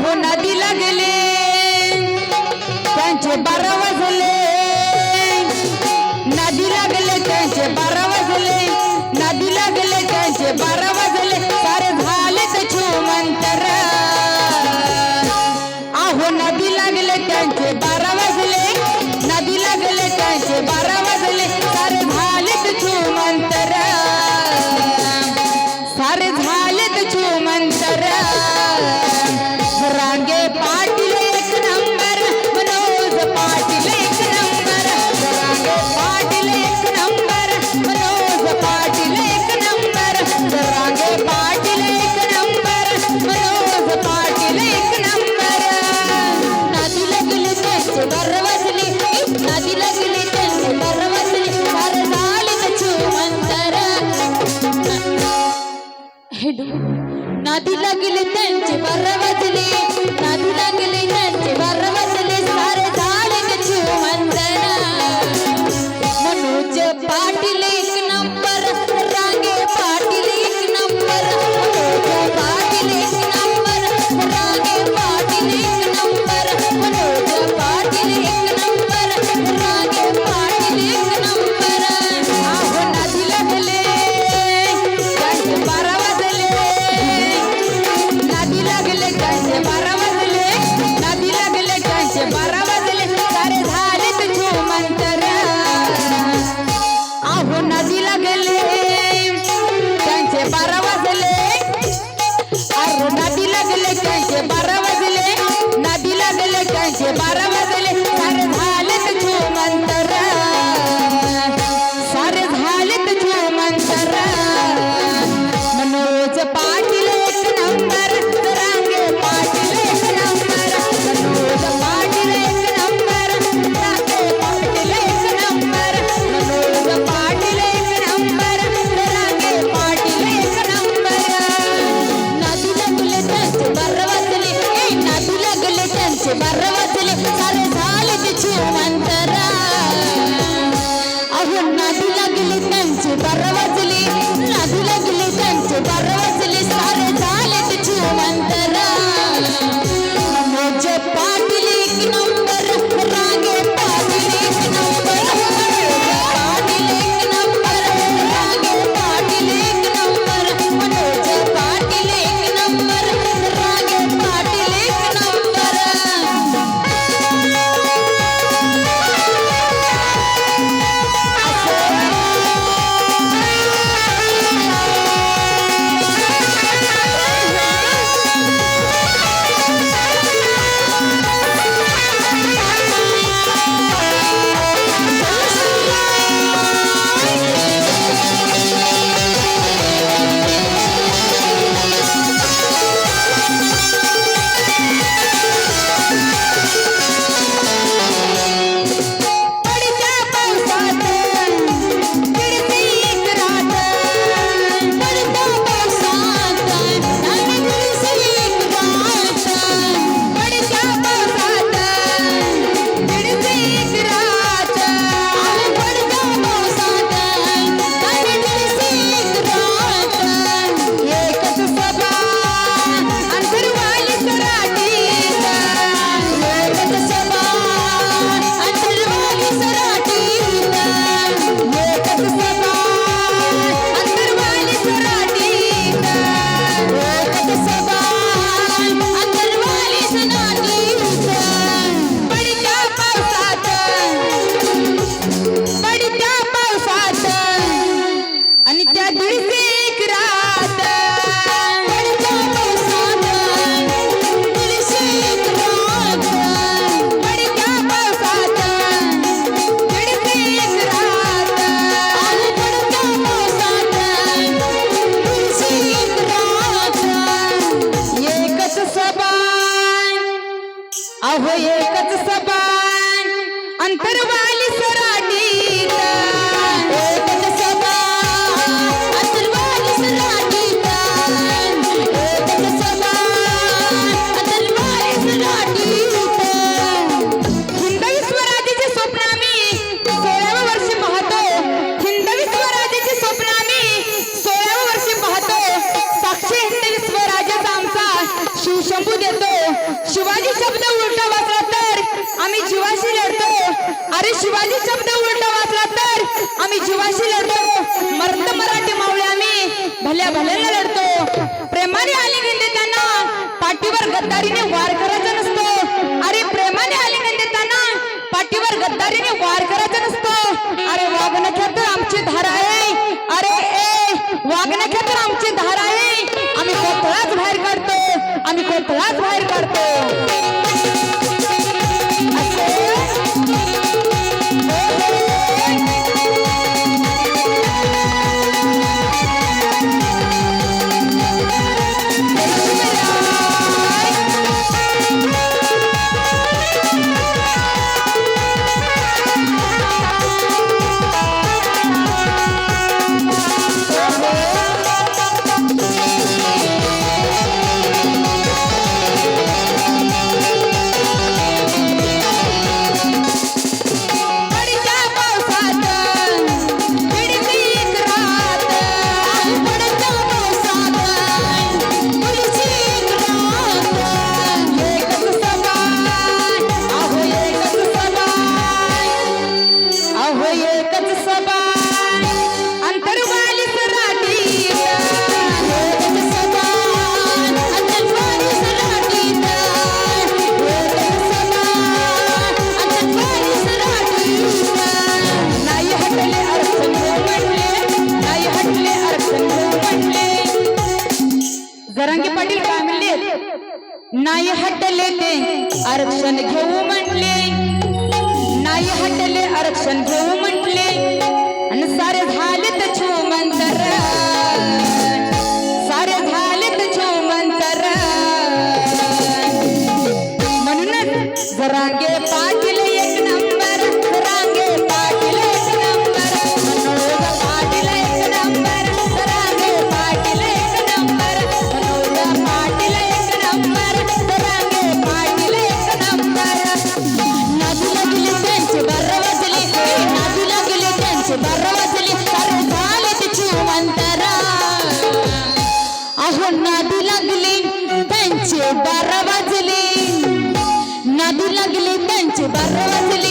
हो नदी लागले त्यांचे बारा Arriba. que barra अहो एकच सबान अंतरवाय अरे शिवाजी शब्द ओढला वाचला तर आम्ही जीवाशी आरक्षण घेऊ म्हटले. नाही हटले आरक्षण घेऊ म्हटले. आणि सारे झाले तर छो मंतर सारे झाले तर छो मंतर म्हणूनच जरांगे पाठ बरवजली नदी लगली कंच बरवजली